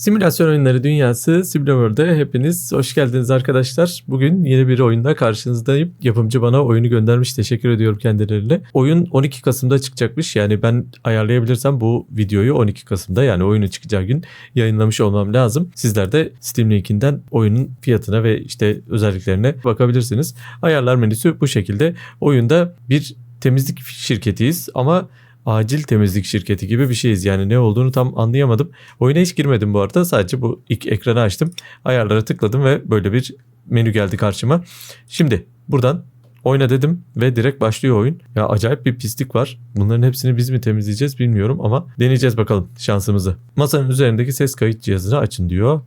Simülasyon oyunları dünyası SimulaWorld'e hepiniz hoş geldiniz arkadaşlar. Bugün yeni bir oyunda karşınızdayım. Yapımcı bana oyunu göndermiş. Teşekkür ediyorum kendilerine. Oyun 12 Kasım'da çıkacakmış. Yani ben ayarlayabilirsem bu videoyu 12 Kasım'da yani oyunun çıkacağı gün yayınlamış olmam lazım. Sizler de Steam linkinden oyunun fiyatına ve işte özelliklerine bakabilirsiniz. Ayarlar menüsü bu şekilde. Oyunda bir temizlik şirketiyiz ama acil temizlik şirketi gibi bir şeyiz. Yani ne olduğunu tam anlayamadım. Oyuna hiç girmedim bu arada. Sadece bu ilk ekranı açtım. Ayarlara tıkladım ve böyle bir menü geldi karşıma. Şimdi buradan oyna dedim ve direkt başlıyor oyun. Ya acayip bir pislik var. Bunların hepsini biz mi temizleyeceğiz bilmiyorum ama deneyeceğiz bakalım şansımızı. Masanın üzerindeki ses kayıt cihazını açın diyor.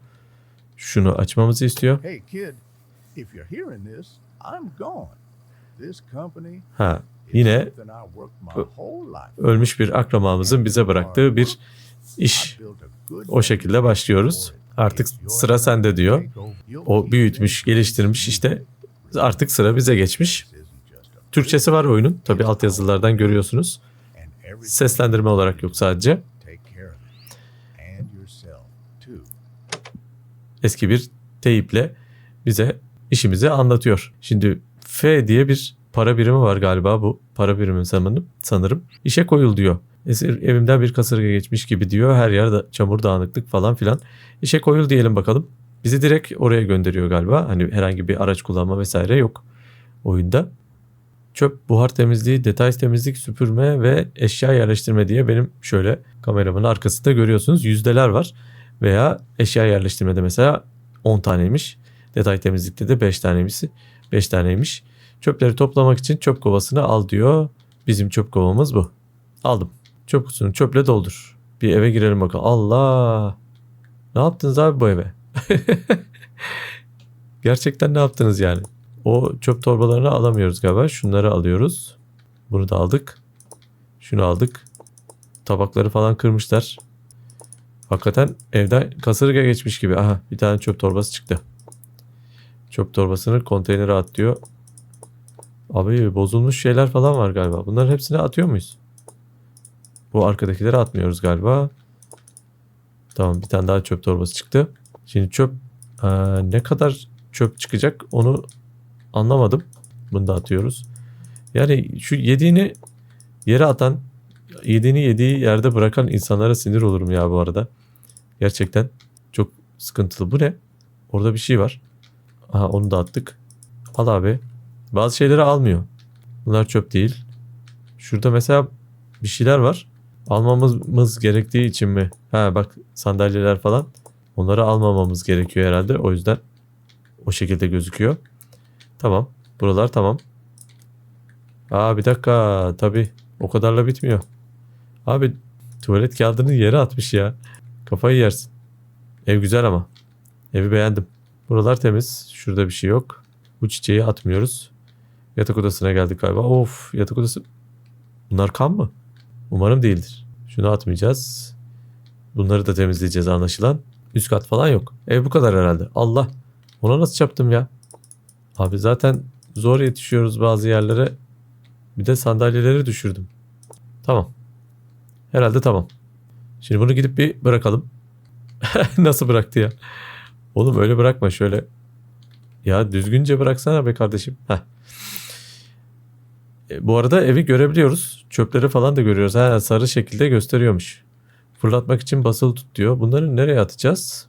Şunu açmamızı istiyor. Hey, kid, if you're hearing this, I'm gone. This company Ha yine ölmüş bir akrabamızın bize bıraktığı bir iş. O şekilde başlıyoruz. Artık sıra sende diyor. O büyütmüş, geliştirmiş işte artık sıra bize geçmiş. Türkçesi var oyunun. Tabi altyazılardan görüyorsunuz. Seslendirme olarak yok sadece. Eski bir teyiple bize işimizi anlatıyor. Şimdi F diye bir para birimi var galiba bu. Para birimi sanırım. sanırım. İşe koyul diyor. Esir evimden bir kasırga geçmiş gibi diyor. Her yerde çamur dağınıklık falan filan. İşe koyul diyelim bakalım. Bizi direkt oraya gönderiyor galiba. Hani herhangi bir araç kullanma vesaire yok oyunda. Çöp, buhar temizliği, detay temizlik, süpürme ve eşya yerleştirme diye benim şöyle kameramın arkasında görüyorsunuz yüzdeler var. Veya eşya yerleştirmede mesela 10 taneymiş. Detay temizlikte de 5 taneymiş. 5 taneymiş. Çöpleri toplamak için çöp kovasını al diyor. Bizim çöp kovamız bu. Aldım. Çöp kutusunu çöple doldur. Bir eve girelim bakalım. Allah! Ne yaptınız abi bu eve? Gerçekten ne yaptınız yani? O çöp torbalarını alamıyoruz galiba. Şunları alıyoruz. Bunu da aldık. Şunu aldık. Tabakları falan kırmışlar. Hakikaten evden kasırga geçmiş gibi. Aha bir tane çöp torbası çıktı. Çöp torbasını konteynere at diyor. Abi bozulmuş şeyler falan var galiba. Bunların hepsini atıyor muyuz? Bu arkadakileri atmıyoruz galiba. Tamam bir tane daha çöp torbası çıktı. Şimdi çöp Aa, ne kadar çöp çıkacak onu anlamadım. Bunu da atıyoruz. Yani şu yediğini yere atan, yediğini yediği yerde bırakan insanlara sinir olurum ya bu arada. Gerçekten çok sıkıntılı. Bu ne? Orada bir şey var. Aha onu da attık. Al abi. Bazı şeyleri almıyor. Bunlar çöp değil. Şurada mesela bir şeyler var. Almamız gerektiği için mi? Ha bak sandalyeler falan. Onları almamamız gerekiyor herhalde. O yüzden o şekilde gözüküyor. Tamam. Buralar tamam. Aa bir dakika. Tabi o kadarla bitmiyor. Abi tuvalet kağıdını yere atmış ya. Kafayı yersin. Ev güzel ama. Evi beğendim. Buralar temiz. Şurada bir şey yok. Bu çiçeği atmıyoruz. Yatak odasına geldik galiba. Of yatak odası. Bunlar kan mı? Umarım değildir. Şunu atmayacağız. Bunları da temizleyeceğiz anlaşılan. Üst kat falan yok. Ev bu kadar herhalde. Allah. Ona nasıl çarptım ya? Abi zaten zor yetişiyoruz bazı yerlere. Bir de sandalyeleri düşürdüm. Tamam. Herhalde tamam. Şimdi bunu gidip bir bırakalım. Nasıl bıraktı ya? Oğlum öyle bırakma şöyle. Ya düzgünce bıraksana be kardeşim. Heh. E, bu arada evi görebiliyoruz. Çöpleri falan da görüyoruz. Ha, sarı şekilde gösteriyormuş. Fırlatmak için basılı tut diyor. Bunları nereye atacağız?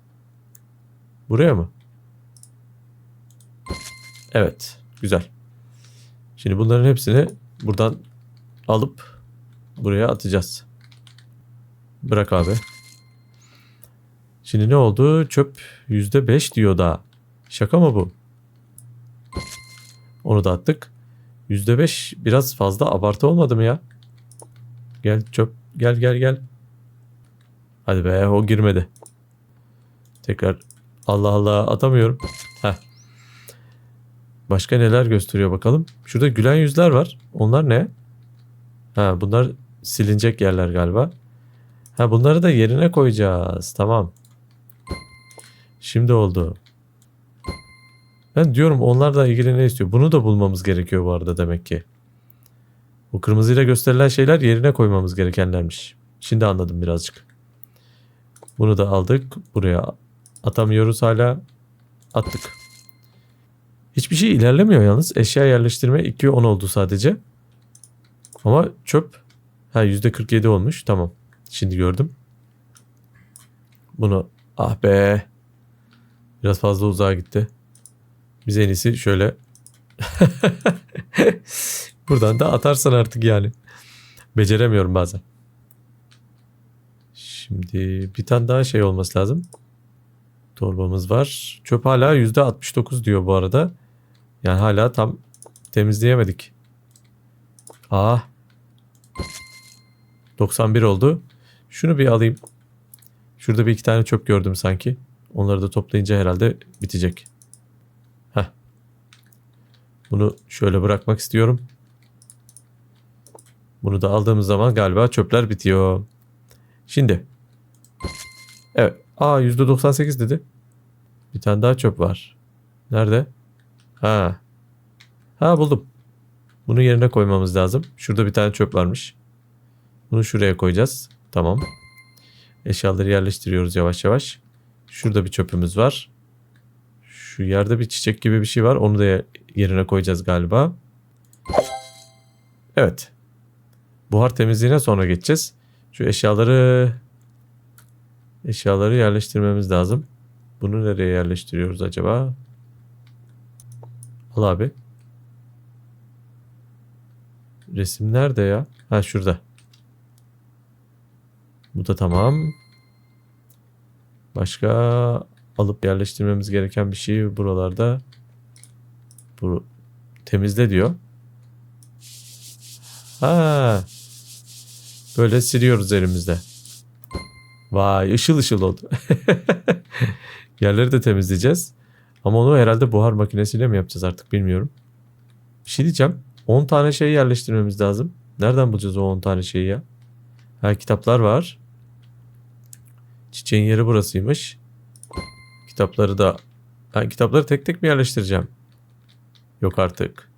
Buraya mı? Evet. Güzel. Şimdi bunların hepsini buradan alıp buraya atacağız. Bırak abi. Şimdi ne oldu? Çöp %5 diyor daha. Şaka mı bu? Onu da attık. %5 biraz fazla abartı olmadı mı ya? Gel çöp. Gel gel gel. Hadi be o girmedi. Tekrar Allah Allah atamıyorum. Heh. Başka neler gösteriyor bakalım. Şurada gülen yüzler var. Onlar ne? Ha bunlar silinecek yerler galiba. Ha bunları da yerine koyacağız. Tamam. Şimdi oldu. Ben diyorum onlarla ilgili ne istiyor? Bunu da bulmamız gerekiyor bu arada demek ki. Bu kırmızıyla gösterilen şeyler yerine koymamız gerekenlermiş. Şimdi anladım birazcık. Bunu da aldık. Buraya atamıyoruz hala. Attık. Hiçbir şey ilerlemiyor yalnız. Eşya yerleştirme 2'ye 10 oldu sadece. Ama çöp ha %47 olmuş. Tamam. Şimdi gördüm. Bunu ah be. Biraz fazla uzağa gitti. Biz en iyisi şöyle buradan da atarsan artık yani. Beceremiyorum bazen. Şimdi bir tane daha şey olması lazım. Torbamız var. Çöp hala %69 diyor bu arada. Yani hala tam temizleyemedik. Aa. 91 oldu. Şunu bir alayım. Şurada bir iki tane çöp gördüm sanki. Onları da toplayınca herhalde bitecek. Bunu şöyle bırakmak istiyorum. Bunu da aldığımız zaman galiba çöpler bitiyor. Şimdi. Evet. Aa %98 dedi. Bir tane daha çöp var. Nerede? Ha. Ha buldum. Bunu yerine koymamız lazım. Şurada bir tane çöp varmış. Bunu şuraya koyacağız. Tamam. Eşyaları yerleştiriyoruz yavaş yavaş. Şurada bir çöpümüz var. Şu yerde bir çiçek gibi bir şey var. Onu da yerine koyacağız galiba. Evet. Buhar temizliğine sonra geçeceğiz. Şu eşyaları eşyaları yerleştirmemiz lazım. Bunu nereye yerleştiriyoruz acaba? Al abi. Resim nerede ya? Ha şurada. Bu da tamam. Başka alıp yerleştirmemiz gereken bir şey buralarda. Bu temizle diyor. Ha. Böyle siliyoruz elimizde. Vay ışıl ışıl oldu. Yerleri de temizleyeceğiz. Ama onu herhalde buhar makinesiyle mi yapacağız artık bilmiyorum. Bir şey diyeceğim. 10 tane şey yerleştirmemiz lazım. Nereden bulacağız o 10 tane şeyi ya? Ha kitaplar var. Çiçeğin yeri burasıymış. Kitapları da ben kitapları tek tek mi yerleştireceğim? Yok artık.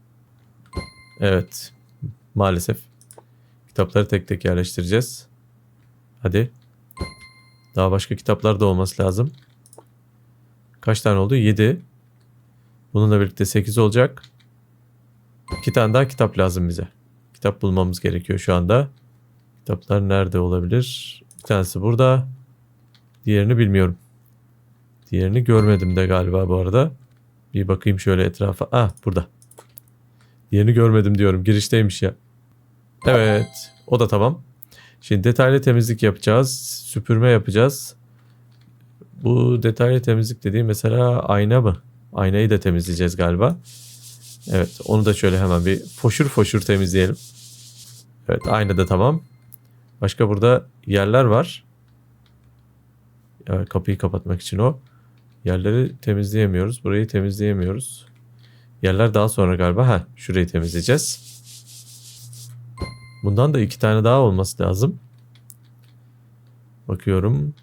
Evet. Maalesef. Kitapları tek tek yerleştireceğiz. Hadi. Daha başka kitaplar da olması lazım. Kaç tane oldu? 7. Bununla birlikte 8 olacak. İki tane daha kitap lazım bize. Kitap bulmamız gerekiyor şu anda. Kitaplar nerede olabilir? Bir tanesi burada. Diğerini bilmiyorum. Diğerini görmedim de galiba bu arada. Bir bakayım şöyle etrafa. Ah burada. Diğerini görmedim diyorum. Girişteymiş ya. Evet. O da tamam. Şimdi detaylı temizlik yapacağız. Süpürme yapacağız. Bu detaylı temizlik dediğim mesela ayna mı? Aynayı da temizleyeceğiz galiba. Evet onu da şöyle hemen bir foşur foşur temizleyelim. Evet ayna da tamam. Başka burada yerler var. Evet, kapıyı kapatmak için o. Yerleri temizleyemiyoruz. Burayı temizleyemiyoruz. Yerler daha sonra galiba. Ha, şurayı temizleyeceğiz. Bundan da iki tane daha olması lazım. Bakıyorum.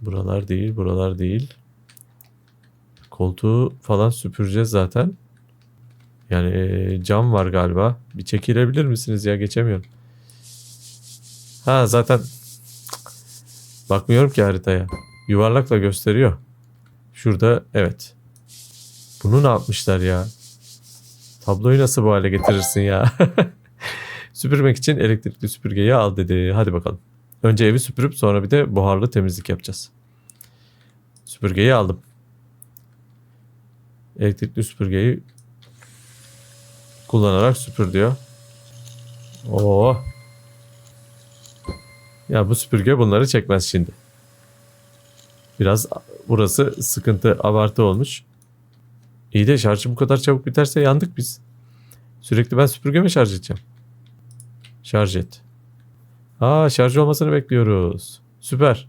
Buralar değil, buralar değil. Koltuğu falan süpüreceğiz zaten. Yani e, cam var galiba. Bir çekilebilir misiniz ya? Geçemiyorum. Ha zaten bakmıyorum ki haritaya. Yuvarlakla gösteriyor. Şurada evet. Bunu ne yapmışlar ya? Tabloyu nasıl bu hale getirirsin ya? Süpürmek için elektrikli süpürgeyi al dedi. Hadi bakalım. Önce evi süpürüp sonra bir de buharlı temizlik yapacağız. Süpürgeyi aldım. Elektrikli süpürgeyi kullanarak süpür diyor. Oo. Ya bu süpürge bunları çekmez şimdi. Biraz burası sıkıntı, abartı olmuş. İyi de şarjı bu kadar çabuk biterse yandık biz. Sürekli ben süpürge mi şarj edeceğim? Şarj et. Aa şarj olmasını bekliyoruz. Süper.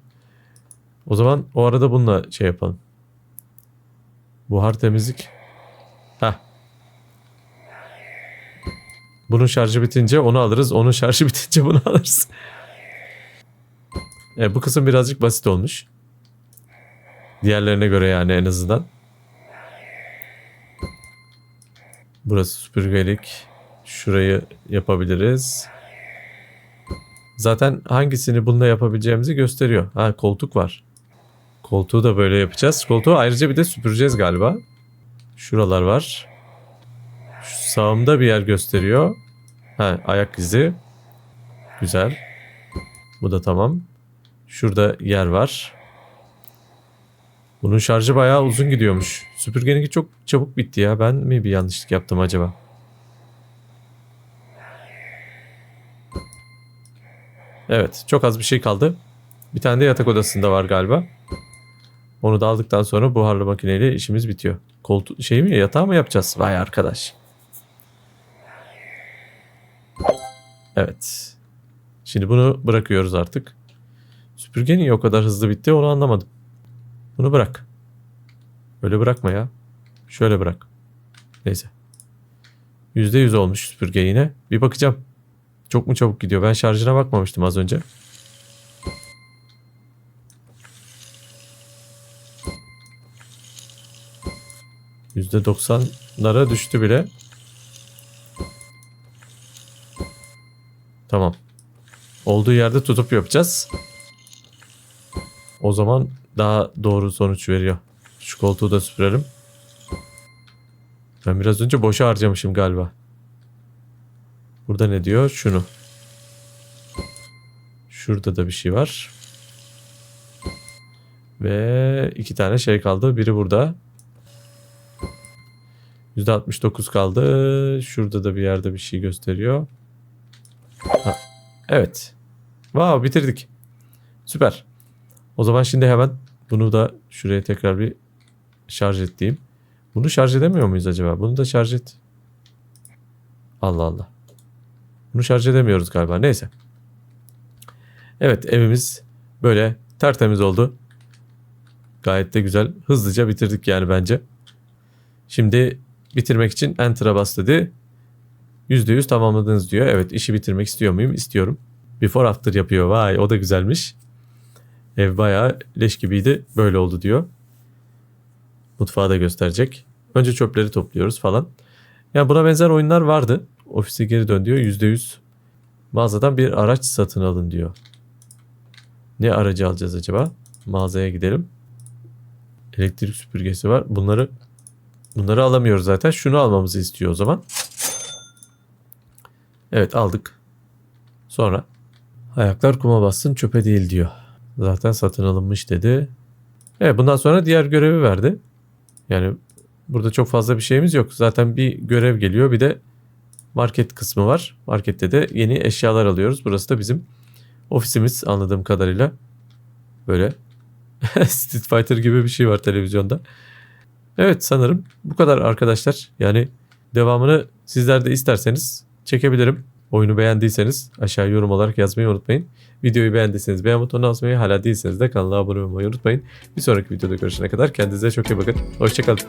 O zaman o arada bununla şey yapalım. Buhar temizlik. Heh. Bunun şarjı bitince onu alırız. Onun şarjı bitince bunu alırız. E, bu kısım birazcık basit olmuş. Diğerlerine göre yani en azından. Burası süpürgelik. Şurayı yapabiliriz. Zaten hangisini bununla yapabileceğimizi gösteriyor. Ha koltuk var. Koltuğu da böyle yapacağız. Koltuğu ayrıca bir de süpüreceğiz galiba. Şuralar var. Şu sağımda bir yer gösteriyor. Ha, ayak izi. Güzel. Bu da tamam. Şurada yer var. Bunun şarjı bayağı uzun gidiyormuş. Süpürgeninki çok çabuk bitti ya. Ben mi bir yanlışlık yaptım acaba? Evet, çok az bir şey kaldı. Bir tane de yatak odasında var galiba. Onu da aldıktan sonra buharlı makineyle işimiz bitiyor. Koltu şey mi yatağı mı yapacağız? Vay arkadaş. Evet. Şimdi bunu bırakıyoruz artık. Süpürge niye o kadar hızlı bitti onu anlamadım. Bunu bırak. Öyle bırakma ya. Şöyle bırak. Neyse. %100 olmuş süpürge yine. Bir bakacağım. Çok mu çabuk gidiyor? Ben şarjına bakmamıştım az önce. %90'lara düştü bile. Tamam. Olduğu yerde tutup yapacağız. O zaman daha doğru sonuç veriyor. Şu koltuğu da süpürelim. Ben biraz önce boşa harcamışım galiba. Burada ne diyor? Şunu. Şurada da bir şey var. Ve iki tane şey kaldı. Biri burada. %69 kaldı. Şurada da bir yerde bir şey gösteriyor. Ha, evet. Wow bitirdik. Süper. O zaman şimdi hemen bunu da şuraya tekrar bir şarj et. Bunu şarj edemiyor muyuz acaba? Bunu da şarj et. Allah Allah. Bunu şarj edemiyoruz galiba. Neyse. Evet evimiz böyle tertemiz oldu. Gayet de güzel. Hızlıca bitirdik yani bence. Şimdi bitirmek için Enter'a bas dedi. %100 tamamladınız diyor. Evet işi bitirmek istiyor muyum? İstiyorum. Before after yapıyor. Vay o da güzelmiş. Ev bayağı leş gibiydi. Böyle oldu diyor. Mutfağı da gösterecek. Önce çöpleri topluyoruz falan. Yani buna benzer oyunlar vardı. Ofise geri dön diyor. %100 mağazadan bir araç satın alın diyor. Ne aracı alacağız acaba? Mağazaya gidelim. Elektrik süpürgesi var. Bunları bunları alamıyoruz zaten. Şunu almamızı istiyor o zaman. Evet aldık. Sonra ayaklar kuma bassın çöpe değil diyor. Zaten satın alınmış dedi. Evet bundan sonra diğer görevi verdi. Yani burada çok fazla bir şeyimiz yok. Zaten bir görev geliyor bir de market kısmı var. Markette de yeni eşyalar alıyoruz. Burası da bizim ofisimiz anladığım kadarıyla. Böyle Street Fighter gibi bir şey var televizyonda. Evet sanırım bu kadar arkadaşlar. Yani devamını sizler de isterseniz çekebilirim. Oyunu beğendiyseniz aşağı yorum olarak yazmayı unutmayın. Videoyu beğendiyseniz beğen butonuna basmayı, hala değilseniz de kanala abone olmayı unutmayın. Bir sonraki videoda görüşene kadar kendinize çok iyi bakın. Hoşçakalın.